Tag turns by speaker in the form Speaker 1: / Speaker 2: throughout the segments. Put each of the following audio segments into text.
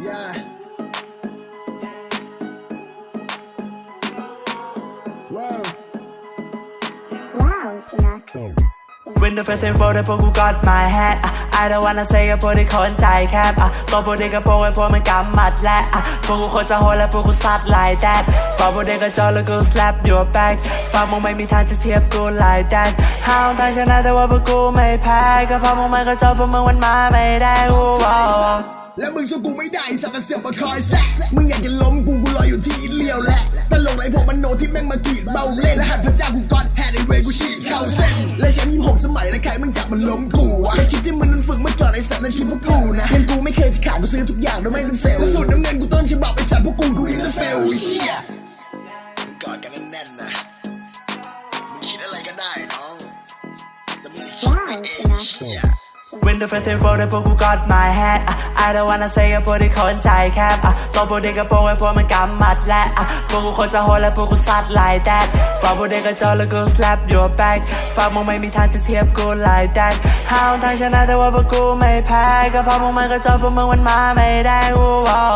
Speaker 1: Yeah. Whoa.
Speaker 2: Wow, Sinatra.
Speaker 3: When the first info ได้พวกกู got my hat อะ I don't wanna say กับพวกที่คนใจแคบอะตัวพวกเด็กกระโปรงไอ้พวกมันกำมัดและอะพวกกูคนจะโหดและพวกกูซัด like that ฝากพวกเด็กกระจอกแล้วกู slap your back ฝากมึงไม่มีทางจะเทียบกู like that ห้าวทางชนะแต่ว่าพวกกูไม่แพ้ก็เพราะมึงมันกระจอกพวกมึงมันมาไม่ได้กูว้าว
Speaker 1: แล้วมึงสู้กูไม่ได้สัตว์แต่เสือกมาคอยแซะมึงอยากจะล้มกูกูรออยู่ที่อินเลียวแหละตลกไรพวกมันโนที่แม่งมากรีดเบาเล่นและหันพระเจ้ากูก้อนแฮดไอเวกูฉีดเข้าเส้นและแชมป์ยี่หกสมัยและใครมึงจับมันล้มกูอะแค่คิดที่มึงนั้นฝึกมาก่อนไอสัตว์นั้นคิดพวกกูนะเงินกูไม่เคยจะขาดกูซื้อทุกอย่างโดยไม่ต้องเซลล์สูตรน้ำเงินกูต้นฉบับไอสัตว์พวกกูกู
Speaker 3: When the first info ได้พวกกู got my hat อะ I don't wanna say กับพวกที่คนใจแคบอะตัวพวกเด็กกระโปรไอ้พวกมันกำมัดและอะพวกกูคนจะโหดและพวกกูซัดลายแดดฝากพวกเด็กกระจอแล้วกู slap your back ฝากมึงไม่มีทางจะเทียบกูลายแดดห้าวทางชนะแต่ว่าพวกกูไม่แพ้ก็เพราะมึงมันก็จอพวกมึงมันมาไม่ได้กูว้า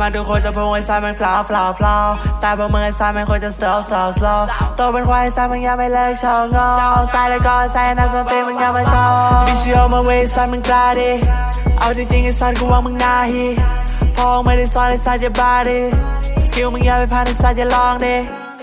Speaker 3: มาดูคนจะพูดไอ้สายมันฟลาวฟลาวฟลาวแต่พวกมึงไอ้สายมันควรจะ slow slow slow ตัวเป็นควายสายมึงยังไม่เลิกโชว์งอสายเลยก็สายนักสนตรีมึงยังไม่ชอบบิชิโอมาเวสายมึงกล้าดิเอาจริงๆไอ้สายกูว่ามึงน่าฮีพอไม่ได้สอนไอ้สายจะบ้าดิสกิลมึงอย่าไปพลานไอ้สัตว์อย่าลองดิ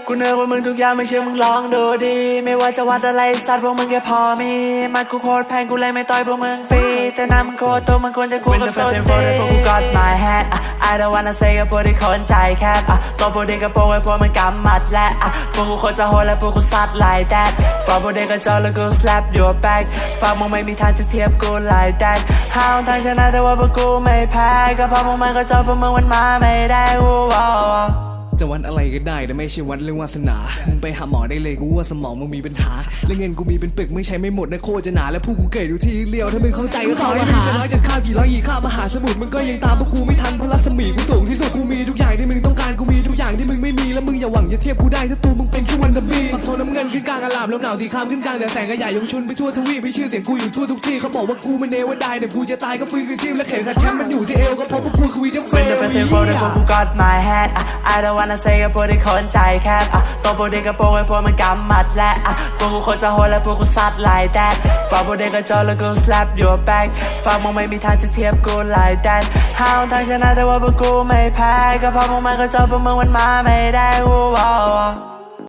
Speaker 3: กูเนื้อว่ามึงทุกอย่างไม่เชื่อมึงลองดูดิไม่ว่าจะวัดอะไรสัตว์พวกมึงแค่พอมี มัดกูโคตรแพงกูเลยไม่ต่อยพวกมึงฟรี แต่น้ำมึงโคตรโตมึงควรจะคู่กับโซนตีพวกกู got my hat อะ I don't wanna say กับพวกที่คนใจแคบอะตัวพวกเด็กกระโปรงไอ้พวกมันกำมัดและอะพวกกูคนจะโหดและพวกกูซัด like that ฝากพวกเด็กกระจอกแล้วกู slap your back ฝากมึงไม่มีทางจะเทียบกู like that ห้าวทางชนะแต่ว่าพวกกูไม่แพ้ก็เพราะมึงมันกระจอกพวกมึงมันมาไม่ได้กูว้าว
Speaker 4: จะวัดอะไรก็ได้แต่ไม่ใช่วัดเรื่องวาสนา มึงไปหาหมอได้เลยกูว่าสมองมึงมีปัญหา และเงินกูมีเป็นปึกไม่ใช้ไม่หมดนะโคจะหนาและผู้กูเกิดอยู่ที่เลี้ยวถ้ามึงเข้าใจก็เข้ามาหาจะน้อยจะข้าวกี่ร้อยกี่ข้าวมหาสมุทรมึงก็ยังตามพวกกูไม่ทันเพราะรัศมีกูสูงที่สุดกูมีทุกอย่างที่มึงต้องการกูมีทุกอย่างที่มึงไม่มีและมึงอย่าหวังจะเทียบกูได้ถ้าตัวมึงเป็นแค่วันดับบี้ปักโทน้ำเงินขึ้นกลางอาลามลมหนาวสีครามขึ้นกลางเดือแสงกระใหญ่ยงชุนไปทั่วทวีปมีชื่อเสียงกูอยู่ทั่วทุกที่เขาบอกว่ากูไมันเนวดายแต่กูจะตายก็ฟื้นคืนชีพและเข็มขัดแชมป์มันอยู่ที่เอวก็เพราะพวกกูคือวีดอร์เฟ
Speaker 3: When the first info ได้พวกกู got my hat อะ I don't wanna say กับพวกที่คนใจแคบอะตัวพวกเด็กกระโปรงไอ้พวกมันกำมัดและอะพวกกูคนจะโหดและพวกกูซัด like that ฝากพวกเด็กกระจอแล้วกู slap your back ฝากมึงไม่มีทางจะเทียบกู like that ห้าวทางชนะแต่ว่าพวกกูไม่แพ้ก็เพราะมึงมันกระจอพวกมึงมันมาไม่ได้กูว้าว